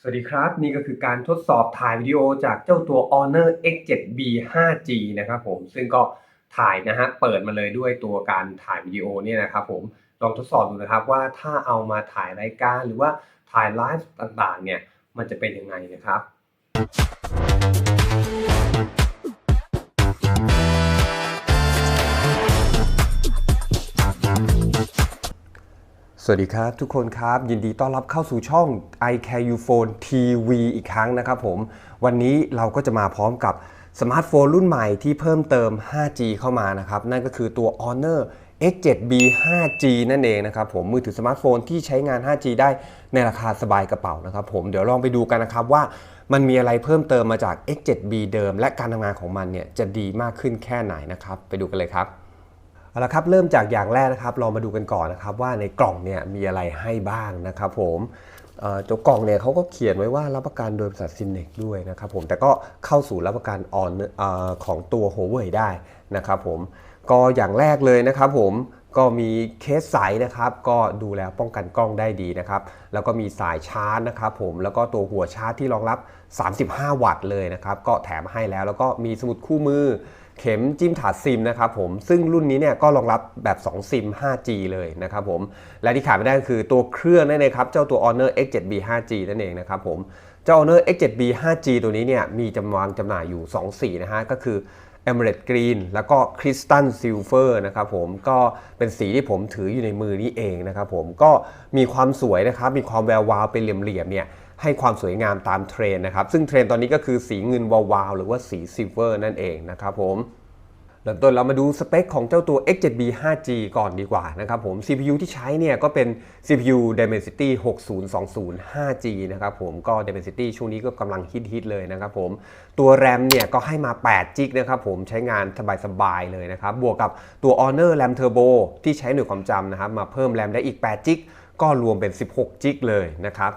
สวัสดีครับ นี่ก็คือการทดสอบถ่ายวิดีโอจากเจ้าตัว Honor X7B 5G นะครับผมซึ่งก็ถ่ายนะฮะเปิดมาเลยด้วยตัวการถ่ายวิดีโอเนี่ยนะครับผมลองทดสอบดูนะครับว่าถ้าเอามาถ่ายรายการหรือว่าถ่ายไลฟ์ต่างๆเนี่ยมันจะเป็นยังไงนะครับ สวัสดีครับ ทุกคนครับ ยินดีต้อนรับเข้าสู่ช่อง i Care You Phone TV อีกครั้งนะครับผม วันนี้เราก็จะมาพร้อมกับสมาร์ทโฟนรุ่นใหม่ที่เพิ่มเติม 5G เข้ามานะครับ นั่นก็คือตัว Honor X7B 5G นั่นเองนะครับผมมือถือสมาร์ทโฟนที่ใช้งาน 5G ได้ในราคาสบายกระเป๋านะครับผมเดี๋ยวลองไปดูกันนะครับว่ามันมีอะไรเพิ่มเติมมาจาก X7B เดิม และการทำงานของมันเนี่ยจะดีมากขึ้นแค่ไหนนะครับ ไปดูกันเลยครับ เอาละครับเริ่มจากอย่างแรกนะครับเรามาดูกันก่อนนะครับว่าในกล่องเนี่ยมีอะไรให้บ้างนะครับผมเอ่อตัวกล่องเนี่ยเขาก็เขียนไว้ว่ารับประกันโดยบริษัทซินเนกด้วยนะครับผมแต่ก็เข้าสู่รับประกันออนอของตัว h u a w e i ได้นะครับผมก็อย่างแรกเลยนะครับผมก็มีเคสใสนะครับ ก็ดูแลป้องกันกล้องได้ดีนะครับ แล้วก็มีสายชาร์จนะครับผมแล้วก็ตัวหัวชาร์จที่รองรับ 35 วัตต์เลยนะครับ ก็แถมให้แล้วแล้วก็มีสมุดคู่มือ เข็มจิ้มถาดซิมนะครับผมซึ่งรุ่นนี้เนี่ยก็รองรับแบบ 2 ซิม 5G เลยนะครับผมและที่ขาดไม่ได้ก็คือตัวเครื่องนั่นเองครับเจ้าตัว Honor X7B 5G นั่นเองนะครับผมเจ้า Honor X7B 5G ตัวนี้เนี่ยมีจำวางจำหน่ายอยู่ 2 สีนะฮะก็คือ Emerald Green แล้วก็ Crystal Silver นะครับผมก็เป็นสีที่ผมถืออยู่ในมือนี้เองนะครับผมก็มีความสวยนะครับมีความแวววาวเป็นเหลี่ยมๆเนี่ย ให้ความสวยงามตามเทรนนะครับ ซึ่งเทรนตอนนี้ก็คือสีเงินวาวๆหรือว่าสีซิลเวอร์นั่นเองนะครับผมเริ่มต้นเรามาดูสเปคของเจ้าตัว X7B 5G ก่อนดีกว่านะครับผม CPU ที่ใช้เนี่ยก็เป็น CPU Dimensity 6020 5G นะครับผมก็ Dimensity ช่วงนี้ก็กำลังฮิตๆเลยนะครับผม ตัว RAM เนี่ยก็ให้มา8 g b นะครับผมใช้งานสบายๆเลยนะครับ บวกกับตัว Honor RAM Turbo ที่ใช้หน่วยความจำนะครับ มาเพิ่ม RAM ได้อีก8 g b ก็รวมเป็น 16 g b เลยนะครับ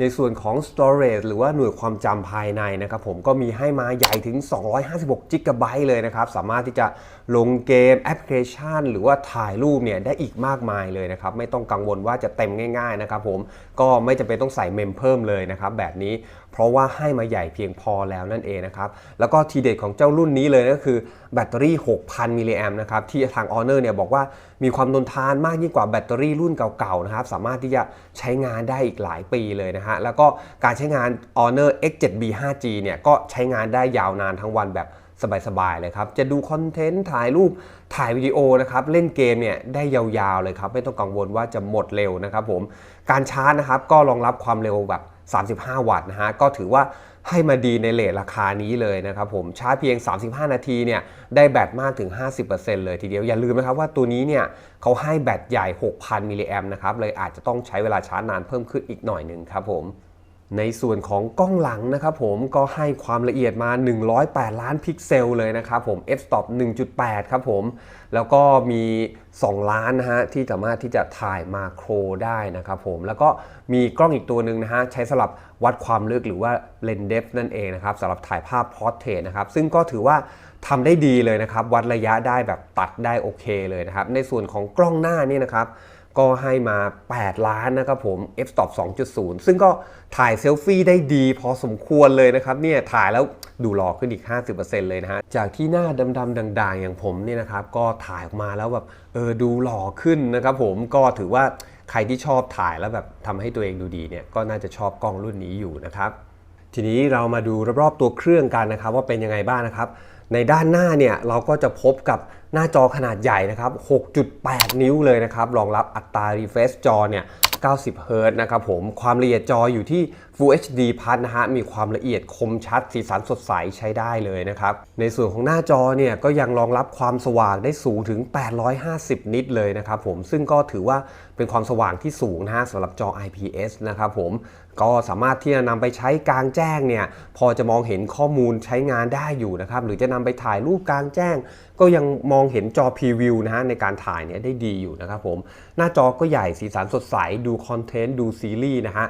ในส่วนของ storage หรือว่าหน่วยความจำภายในนะครับผมก็มีให้มาใหญ่ถึง 256 g b เลยนะครับ สามารถที่จะลงเกมแอปพลิเคชัน หรือว่าถ่ายรูปเนี่ยได้อีกมากมายเลยนะครับ ไม่ต้องกังวลว่าจะเต็มง่ายๆนะครับผมก็ไม่จำเป็นต้องใส่เมมเพิ่มเลยนะครับแบบนี้ เพราะว่าให้มาใหญ่เพียงพอแล้วนั่นเองนะครับ แล้วก็ทีเด็ดของเจ้ารุ่นนี้เลยก็คือแบตเตอรี่ 6,000 มิลลิแอมนะครับที่ทาง Honor เนี่ยบอกว่ามีความทนทานมากยิ่งกว่าแบตเตอรี่รุ่นเก่าๆนะครับสามารถที่จะใช้งานได้อีกหลายปีเลยนะฮะแล้วก็การใช้งาน Honor X7B 5G เนี่ยก็ใช้งานได้ยาวนานทั้งวันแบบสบายๆเลยครับ จะดูคอนเทนต์ถ่ายรูปถ่ายวิดีโอนะครับเล่นเกมเนี่ยได้ยาวๆเลยครับ ไม่ต้องกังวลว่าจะหมดเร็วนะครับผม การชาร์จนะครับก็รองรับความเร็วแบบ 35 วัตต์นะฮะก็ถือว่าให้มาดีในเลทราคานี้เลยนะครับผมชาร์จเพียง 35 นาทีเนี่ยได้แบตมากถึง 50%เลยทีเดียว อย่าลืมนะครับว่าตัวนี้เนี่ยเขาให้แบตใหญ่ 6,000 มิลลิแอมนะครับเลยอาจจะต้องใช้เวลาชาร์จนานเพิ่มขึ้นอีกหน่อยหนึ่งครับผม ในส่วนของกล้องหลังนะครับผมก็ให้ความละเอียดมา 108 ล้านพิกเซลเลยนะครับผม f-stop 1.8 ครับผม แล้วก็มี 2 ล้านนะฮะที่สามารถที่จะถ่ายมาโครได้นะครับผม แล้วก็มีกล้องอีกตัวหนึ่งนะฮะใช้สำหรับวัดความลึกหรือว่าเลนเดฟนั่นเองนะครับสำหรับถ่ายภาพพอร์เทรตนะครับ ซึ่งก็ถือว่าทำได้ดีเลยนะครับ วัดระยะได้แบบตัดได้โอเคเลยนะครับ ในส่วนของกล้องหน้านี่นะครับ ก็ให้มา 8 ล้านนะครับผม f-stop 2.0 ซึ่งก็ถ่ายเซลฟี่ได้ดีพอสมควรเลยนะครับเนี่ยถ่ายแล้วดูหล่อขึ้นอีก 50%เลยนะฮะ จากที่หน้าดำๆด่างๆ อย่างผมเนี่ยนะครับ ก็ถ่ายออกมาแล้วแบบเออดูหล่อขึ้นนะครับผมก็ถือว่าใครที่ชอบถ่ายแล้วแบบทำให้ตัวเองดูดีเนี่ยก็น่าจะชอบกล้องรุ่นนี้อยู่นะครับ ทีนี้เรามาดูรอบๆตัวเครื่องกันนะครับ ว่าเป็นยังไงบ้างนะครับ ในด้านหน้าเนี่ยเราก็จะพบกับหน้าจอขนาดใหญ่นะครับ 6.8 นิ้วเลยนะครับ รองรับอัตรา refresh จอเนี่ย 90เฮิรตนะครับผมความละเอียดจออยู่ที่ Full HD Plus นะฮะมีความละเอียดคมชัด สีสันสดใสใช้ได้เลยนะครับในส่วนของหน้าจอเนี่ยก็ยังรองรับความสว่างได้สูงถึง 850 นิตเลยนะครับผมซึ่งก็ถือว่าเป็นความสว่างที่สูงนะฮะสำหรับจอ IPS นะครับผมก็สามารถที่จะนำไปใช้กลางแจ้งเนี่ยพอจะมองเห็นข้อมูลใช้งานได้อยู่นะครับหรือจะนำไปถ่ายรูปกลางแจ้ง ก็ยังมองเห็นจอพรีวิวนะฮะในการถ่ายเนี่ยได้ดีอยู่นะครับผม หน้าจอก็ใหญ่สีสันสดใส ดูคอนเทนต์ ดูซีรีส์นะฮะ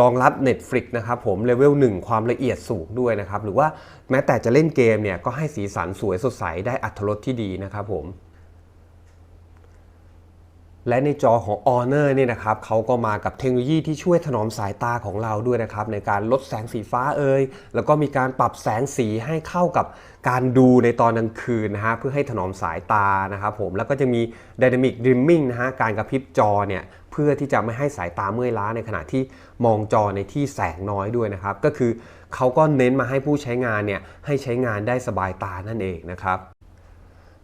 รองรับ Netflix นะครับผมเลเวล1ความละเอียดสูงด้วยนะครับ หรือว่าแม้แต่จะเล่นเกมเนี่ยก็ให้สีสันสวยสดใสได้อัตรรสที่ดีนะครับผม และในจอของ Honor เนี่ยนะครับเขาก็มากับเทคโนโลยีที่ช่วยถนอมสายตาของเราด้วยนะครับในการลดแสงสีฟ้าเอ่ยแล้วก็มีการปรับแสงสีให้เข้ากับการดูในตอนกลางคืนนะฮะเพื่อให้ถนอมสายตานะครับผมแล้วก็จะมี Dynamic Dimming นะฮะการกระพริบจอเนี่ยเพื่อที่จะไม่ให้สายตาเมื่อยล้าในขณะที่มองจอในที่แสงน้อยด้วยนะครับก็คือเขาก็เน้นมาให้ผู้ใช้งานเนี่ยให้ใช้งานได้สบายตานั่นเองนะครับ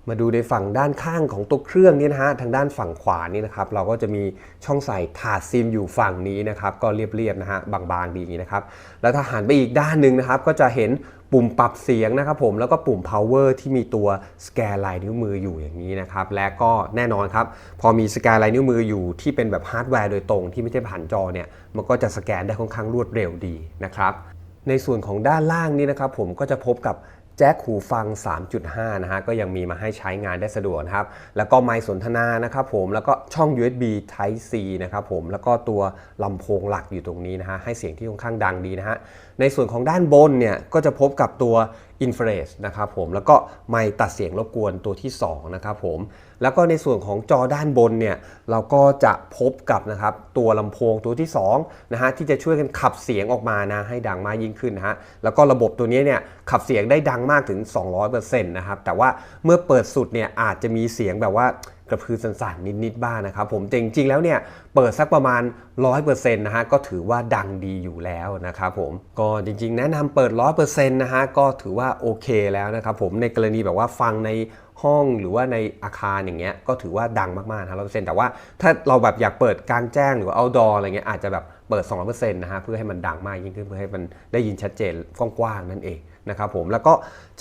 มาดูในฝั่งด้านข้างของตัวเครื่องนี่นะฮะทางด้านฝั่งขวานี่นะครับเราก็จะมีช่องใส่ถาดซิมอยู่ฝั่งนี้นะครับก็เรียบๆนะฮะบางๆดีอย่างนี้นะครับแล้วถ้าหันไปอีกด้านหนึ่งนะครับก็จะเห็นปุ่มปรับเสียงนะครับผมแล้วก็ปุ่ม power ที่มีตัวสแกนลายนิ้วมืออยู่อย่างนี้นะครับและก็แน่นอนครับพอมีสแกนลายนิ้วมืออยู่ที่เป็นแบบฮาร์ดแวร์โดยตรงที่ไม่ใช่ผ่านจอเนี่ยมันก็จะสแกนได้ค่อนข้างรวดเร็วดีนะครับในส่วนของด้านล่างนี่นะครับผมก็จะพบกับ แจ็คหูฟัง 3.5 นะฮะก็ยังมีมาให้ใช้งานได้สะดวกนะครับ แล้วก็ไมค์สนทนานะครับผมแล้วก็ช่อง USB Type C นะครับผมแล้วก็ตัวลำโพงหลักอยู่ตรงนี้นะฮะให้เสียงที่ค่อนข้างดังดีนะฮะ ในส่วนของด้านบนเนี่ยก็จะพบกับตัว Infrared นะครับผมแล้วก็ไมค์ตัดเสียงรบกวนตัวที่2นะครับผมแล้วก็ในส่วนของจอด้านบนเนี่ยเราก็จะพบกับนะครับตัวลำโพงตัวที่2นะฮะที่จะช่วยกันขับเสียงออกมานะให้ดังมากยิ่งขึ้นนะฮะแล้วก็ระบบตัวนี้เนี่ยขับเสียงได้ดังมากถึง 200%นะครับแต่ว่าเมื่อเปิดสุดเนี่ยอาจจะมีเสียงแบบว่า กระพือสั่นๆ นิดๆ บ้างนะครับผมแต่จริงๆ แล้วเนี่ยเปิดสักประมาณ 100%นะฮะก็ถือว่าดังดีอยู่แล้วนะครับผมก็จริงๆ แนะนำเปิด 100%นะฮะก็ถือว่าโอเคแล้วนะครับผมในกรณีแบบว่าฟังในห้องหรือว่าในอาคารอย่างเงี้ยก็ถือว่าดังมากๆนะร้อยเปอร์เซ็นต์แต่ว่าถ้าเราแบบอยากเปิดกลางแจ้งหรือว่า outdoor อะไรเงี้ยอาจจะแบบเปิด 200%นะฮะเพื่อให้มันดังมากยิ่งขึ้นเพื่อให้มันได้ยินชัดเจนกว้างๆนั่นเองนะครับผมแล้วก็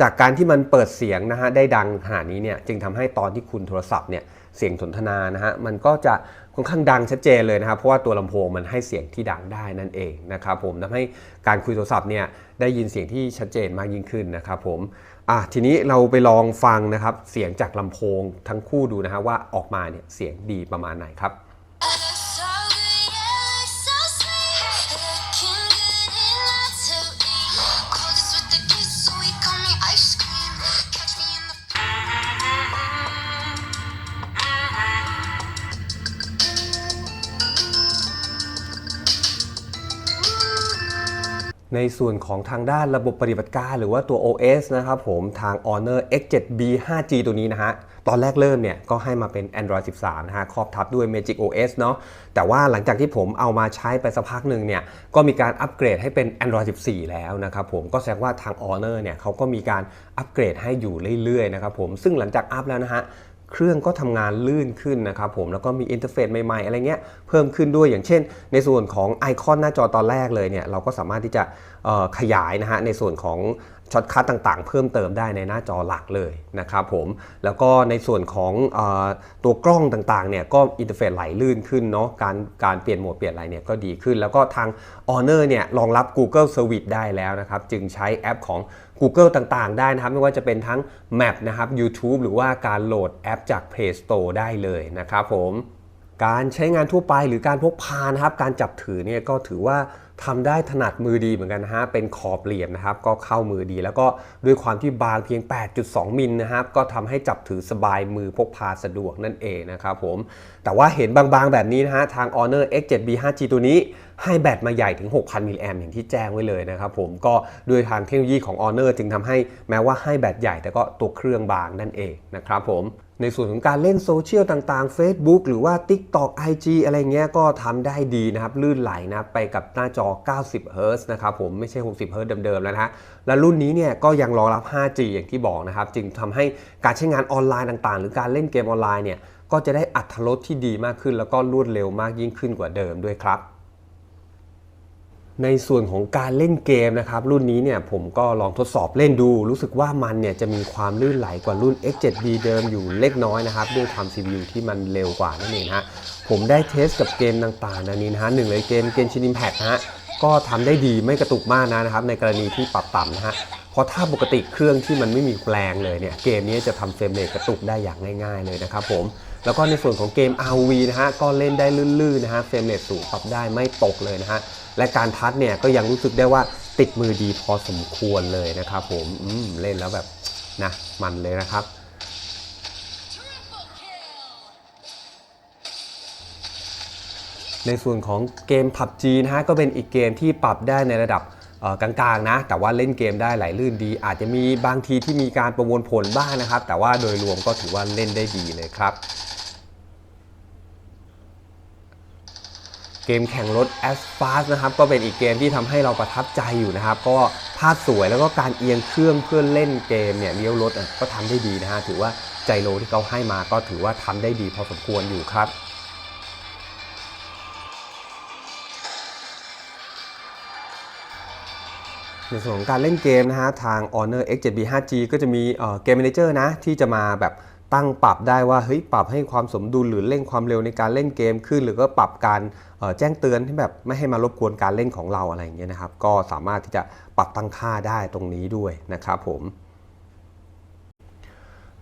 จากการที่มันเปิดเสียงนะฮะได้ดังขนาดนี้เนี่ยจึงทำให้ตอนที่คุณโทรศัพท์เนี่ย เสียงสนทนานะฮะมันก็จะค่อนข้างดังชัดเจนเลยนะครับเพราะว่าตัวลำโพงมันให้เสียงที่ดังได้นั่นเองนะครับผมทำให้การคุยโทรศัพท์เนี่ยได้ยินเสียงที่ชัดเจนมากยิ่งขึ้นนะครับผมอะทีนี้เราไปลองฟังนะครับเสียงจากลำโพงทั้งคู่ดูนะฮะว่าออกมาเนี่ยเสียงดีประมาณไหนครับ ในส่วนของทางด้านระบบปฏิบัติการหรือว่าตัว OS นะครับผมทาง Honor X7B 5G ตัวนี้นะฮะ ตอนแรกเริ่มเนี่ยก็ให้มาเป็น Android 13 นะฮะ ครอบทับด้วย Magic OS เนาะแต่ว่าหลังจากที่ผมเอามาใช้ไปสักพักหนึ่งเนี่ยก็มีการอัปเกรดให้เป็น Android 14 แล้วนะครับผมก็แสดงว่าทาง Honor เนี่ยเขาก็มีการอัปเกรดให้อยู่เรื่อยๆนะครับผมซึ่งหลังจากอัปแล้วนะฮะ เครื่องก็ทำงานลื่นขึ้นนะครับผมแล้วก็มีอินเทอร์เฟซใหม่ๆ อะไรเงี้ยเพิ่มขึ้นด้วยอย่างเช่น ในส่วนของไอคอนหน้าจอตอนแรกเลยเนี่ยเราก็สามารถที่จะขยายนะฮะในส่วนของช็อตคัทต่างๆ เพิ่มเติมได้ในหน้าจอหลักเลยนะครับผมแล้วก็ในส่วนของอตัวกล้องต่างๆเนี่ยก็อินเทอร์เฟซไหลลื่นขึ้นเนาะการการเปลี่ยนโหมดเปลี่ยนอะไรเนี่ยก็ดีขึ้น แล้วก็ทาง Honor เนี่ยรองรับ Google Service ได้แล้วนะครับ จึงใช้แอปของ Google ต่างๆ ได้นะครับ ไม่ว่าจะเป็นทั้ง Map นะครับ YouTube หรือว่าการโหลดแอปจาก Play Store ได้เลยนะครับผม การใช้งานทั่วไปหรือการพกพานะครับ การจับถือเนี่ยก็ถือว่า ทำได้ถนัดมือดีเหมือนกันนะฮะ เป็นขอบเหลี่ยมนะครับ ก็เข้ามือดี แล้วก็ด้วยความที่บางเพียง 8.2 มิลนะครับ ก็ทำให้จับถือสบายมือพกพาสะดวกนั่นเองนะครับผม แต่ว่าเห็นบางๆแบบนี้นะฮะ ทาง Honor X7B 5G ตัวนี้ให้แบตมาใหญ่ถึง 6,000 มิลลิแอมอย่างที่แจ้งไว้เลยนะครับผม ก็ด้วยทางเทคโนโลยีของ Honor จึงทำให้แม้ว่าให้แบตใหญ่แต่ก็ตัวเครื่องบางนั่นเองนะครับผม ในส่วนของการเล่นโซเชียลต่างๆ Facebook หรือว่า TikTok IG อะไรเงี้ยก็ทำได้ดีนะครับ ลื่นไหลนะไปกับหน้าจอ 90 Hz นะครับผมไม่ใช่ 60 Hz เดิมๆ แล้วนะฮะและรุ่นนี้เนี่ยก็ยังรองรับ 5G อย่างที่บอกนะครับ จึงทำให้การใช้งานออนไลน์ต่างๆ หรือการเล่นเกมออนไลน์เนี่ยก็จะได้อัตรสที่ดีมากขึ้น แล้วก็รวดเร็วมากยิ่งขึ้นกว่าเดิมด้วยครับ ในส่วนของการเล่นเกมนะครับรุ่นนี้เนี่ยผมก็ลองทดสอบเล่นดู รู้สึกว่ามันเนี่ยจะมีความลื่นไหลกว่ารุ่น X7B เดิมอยู่เล็กน้อยนะครับด้วยความ CPU ที่มันเร็วกว่านั่นเองฮะผมได้เทสกับเกมต่างๆนันนี้นะฮะหนึ่งเลยเกมเกมชินิมแพดนะฮะก็ทำได้ดีไม่กระตุกมากนะนะครับ ในกรณีที่ปรับต่ำนะฮะเพราะถ้าปกติเครื่องที่มันไม่มีแปลงเลยเนี่ยเกมนี้จะทำเฟรมเรทกระตุกได้อย่างง่าย ๆเลยนะครับผม แล้วก็ในส่วนของเกม RV นะฮะก็เล่นได้ลื่นๆนะฮะเฟรมเรทสูงปรับได้ไม่ตกเลยนะฮะและการทัชเนี่ยก็ยังรู้สึกได้ว่าติดมือดีพอสมควรเลยนะครับผมอืมเล่นแล้วแบบนะมันเลยนะครับในส่วนของเกม PUBG นะฮะก็เป็นอีกเกมที่ปรับได้ในระดับกลางๆนะ แต่ว่าเล่นเกมได้ไหลลื่นดี อาจจะมีบางทีที่มีการประมวลผลบ้างนะครับ แต่ว่าโดยรวมก็ถือว่าเล่นได้ดีเลยครับ เกมแข่งรถ a s p a s นะครับก็เป็นอีกเกมที่ทำให้เราประทับใจอยู่นะครับ ก็ภาพสวยแล้วก็การเอียงเครื่องเพื่อเล่นเกมเนี่ยเลี้ยวรถอะก็ทำได้ดีนะฮะถือว่าใจโลที่เขาให้มาก็ถือว่าทำได้ดีพอสมควรอยู่ครับในส่วนของการเล่นเกมนะฮะทาง Honor X7B 5G ก็จะมีเอ่อเม Manager นะที่จะมาแบบ ตั้งปรับได้ว่าเฮ้ยปรับให้ความสมดุลหรือเร่งความเร็วในการเล่นเกมขึ้น หรือก็ปรับการแจ้งเตือนที่แบบไม่ให้มารบกวนการเล่นของเราอะไรอย่างเงี้ยนะครับ ก็สามารถที่จะปรับตั้งค่าได้ตรงนี้ด้วยนะครับผม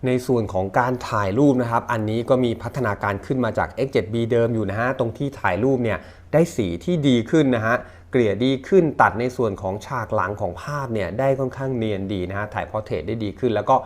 ในส่วนของการถ่ายรูปนะครับ อันนี้ก็มีพัฒนาการขึ้นมาจาก X7B เดิมอยู่นะฮะ ตรงที่ถ่ายรูปเนี่ยได้สีที่ดีขึ้นนะฮะ เกลี่ยดีขึ้นตัดในส่วนของฉากหลังของภาพเนี่ยได้ค่อนข้างเนียนดีนะฮะถ่ายพอร์เทรตได้ดีขึ้น แล้วก็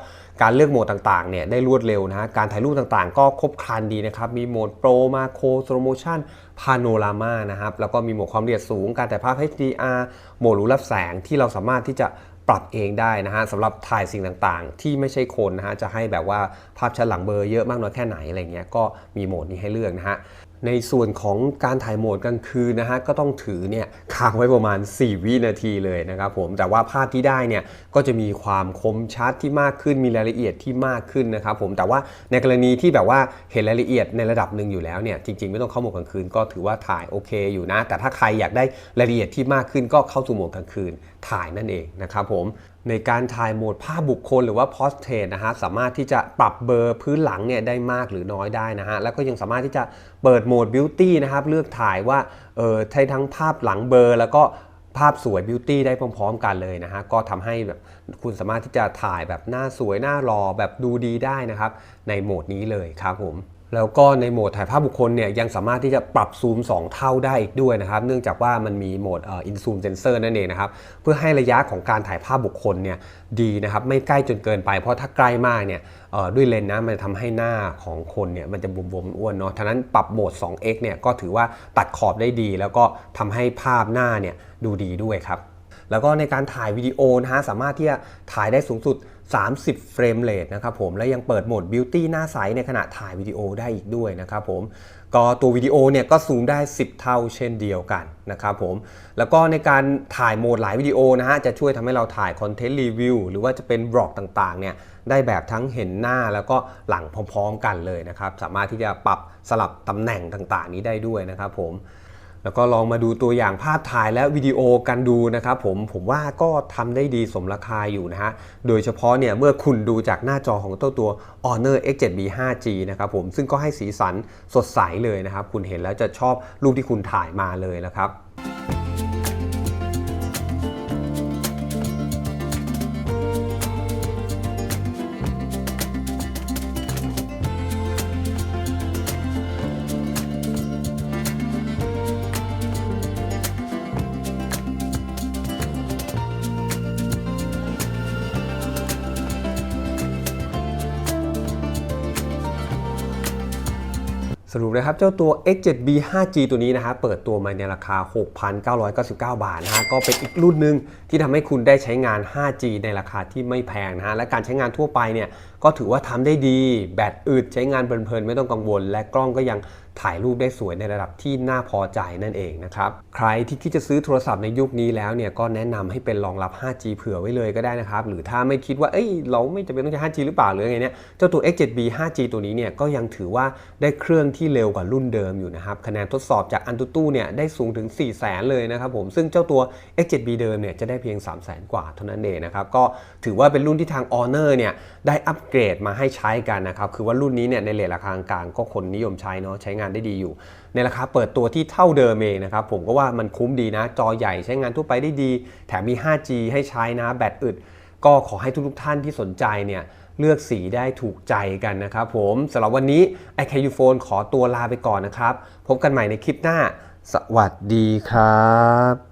การเลือกโหมดต่างๆเนี่ยได้รวดเร็วนะฮะการถ่ายรูปต่างๆ ก็ครบครันดีนะครับ มีโหมดโปรมาโครสโลโมชันพาโนรามานะครับแล้วก็มีโหมดความละเอียดสูง การถ่ายภาพ HDR โหมดรูรับแสงที่เราสามารถที่จะปรับเองได้นะฮะสำหรับถ่ายสิ่งต่างๆ ที่ไม่ใช่คนนะฮะจะให้แบบว่าภาพชัดหลังเบอร์เยอะมากน้อยแค่ไหนอะไรเงี้ยก็มีโหมดนี้ให้เลือกนะฮะ ในส่วนของการถ่ายโหมดกลางคืนนะฮะก็ต้องถือเนี่ยค้างไว้ประมาณ 4 วินาทีเลยนะครับผมแต่ว่าภาพที่ได้เนี่ยก็จะมีความคมชัดที่มากขึ้นมีรายละเอียดที่มากขึ้นนะครับผมแต่ว่าในกรณีที่แบบว่าเห็นรายละเอียดในระดับหนึ่งอยู่แล้วเนี่ยจริงๆ ไม่ต้องเข้าโหมดกลางคืนก็ถือว่าถ่ายโอเคอยู่นะ แต่ถ้าใครอยากได้รายละเอียดที่มากขึ้นก็เข้าสู่โหมดกลางคืนถ่ายนั่นเองนะครับผม ในการถ่ายโหมดภาพบุคคลหรือว่า Portrait นะฮะสามารถที่จะปรับเบอร์พื้นหลังเนี่ยได้มากหรือน้อยได้นะฮะแล้วก็ยังสามารถที่จะเปิดโหมด Beauty นะครับเลือกถ่ายว่าเออใช้ทั้งภาพหลังเบอร์ แล้วก็ภาพสวย Beauty ได้พร้อมๆกันเลยนะฮะก็ทำให้แบบคุณสามารถที่จะถ่ายแบบหน้าสวยหน้ารอแบบดูดีได้นะครับ ในโหมดนี้เลยครับผม แล้วก็ในโหมดถ่ายภาพบุคคลเนี่ยยังสามารถที่จะปรับซูม 2 เท่าได้อีกด้วยนะครับ เนื่องจากว่ามันมีโหมดอินซูมเซนเซอร์นั่นเองนะครับ เพื่อให้ระยะของการถ่ายภาพบุคคลเนี่ยดีนะครับ ไม่ใกล้จนเกินไป เพราะถ้าใกล้มากเนี่ยด้วยเลนส์นะมันจะทำให้หน้าของคนเนี่ยมันจะบวมๆอ้วนเนาะฉะนั้นปรับโหมด 2x เนี่ยก็ถือว่าตัดขอบได้ดี แล้วก็ทำให้ภาพหน้าเนี่ยดูดีด้วยครับ แล้วก็ในการถ่ายวิดีโอนะฮะสามารถที่จะถ่ายได้สูงสุด 30 เฟรมเรทนะครับผมและยังเปิดโหมด Beauty หน้าใสในขณะถ่ายวิดีโอได้อีกด้วยนะครับผมก็ตัววิดีโอเนี่ยก็ซูมได้ 10 เท่าเช่นเดียวกันนะครับผมแล้วก็ในการถ่ายโหมดหลายวิดีโอนะฮะจะช่วยทำให้เราถ่ายคอนเทนต์รีวิวหรือว่าจะเป็นบล็อกต่างๆเนี่ยได้แบบทั้งเห็นหน้าแล้วก็หลังพร้อมๆกันเลยนะครับสามารถที่จะปรับสลับตำแหน่งต่างๆ นี้ได้ด้วยนะครับผม แล้วก็ลองมาดูตัวอย่างภาพถ่ายและวิดีโอกันดูนะครับผมผมว่าก็ทำได้ดีสมราคาอยู่นะฮะโดยเฉพาะเนี่ยเมื่อคุณดูจากหน้าจอของตัวตัว Honor X7B 5G นะครับผมซึ่งก็ให้สีสันสดใสเลยนะครับ คุณเห็นแล้วจะชอบรูปที่คุณถ่ายมาเลยนะครับ สรุปนะครับเจ้าตัว X7B 5G ตัวนี้นะฮะเปิดตัวมาในราคา 6,999 บาทนะฮะก็เป็นอีกรุ่นหนึ่งที่ทำให้คุณได้ใช้งาน 5G ในราคาที่ไม่แพงนะฮะและการใช้งานทั่วไปเนี่ยก็ถือว่าทำได้ดี แบตอึดใช้งานเพลินๆ ไม่ต้องกังวล และกล้องก็ยังถ่ายรูปได้สวยในระดับที่น่าพอใจนั่นเองนะครับ ใครที่คิดจะซื้อโทรศัพท์ในยุคนี้แล้วเนี่ยก็แนะนำให้เป็นรองรับ 5G เผื่อไว้เลยก็ได้นะครับ หรือถ้าไม่คิดว่าเอ้ยเราไม่จำเป็นต้องใช้ 5G หรือเปล่าหรือไงเนี่ยเจ้าตัว X7B 5G ตัวนี้เนี่ยก็ยังถือว่าได้เครื่องที่เร็วกว่ารุ่นเดิมอยู่นะครับคะแนนทดสอบจากอันตุตู้เนี่ยได้สูงถึง 4 0 0แสนเลยนะครับผมซึ่งเจ้าตัว X7B เดิมเนี่ยจะได้เพียง 3 0 0แสนกว่าเท่านั้นเองนะครับก็ถือว่าเป็นรุ่นที่ทาง Honor เนี่ย ได้อัปเกรดมาให้ใช้กันนะครับ คือว่ารุ่นนี้เนี่ยในเรทราคากลางก็คนนิยมใช้เนาะใช้งานได้ดีอยู่ ในราคาเปิดตัวที่เท่าเดิมเองนะครับผมก็ว่ามันคุ้มดีนะ จอใหญ่ใช้งานทั่วไปได้ดี แถมมี 5G ให้ใช้นะแบตอึด ก็ขอให้ทุกๆท่านที่สนใจเนี่ยเลือกสีได้ถูกใจกันนะครับผมสำหรับวันนี้ iCarU Phone ขอตัวลาไปก่อนนะครับ พบกันใหม่ในคลิปหน้า สวัสดีครับ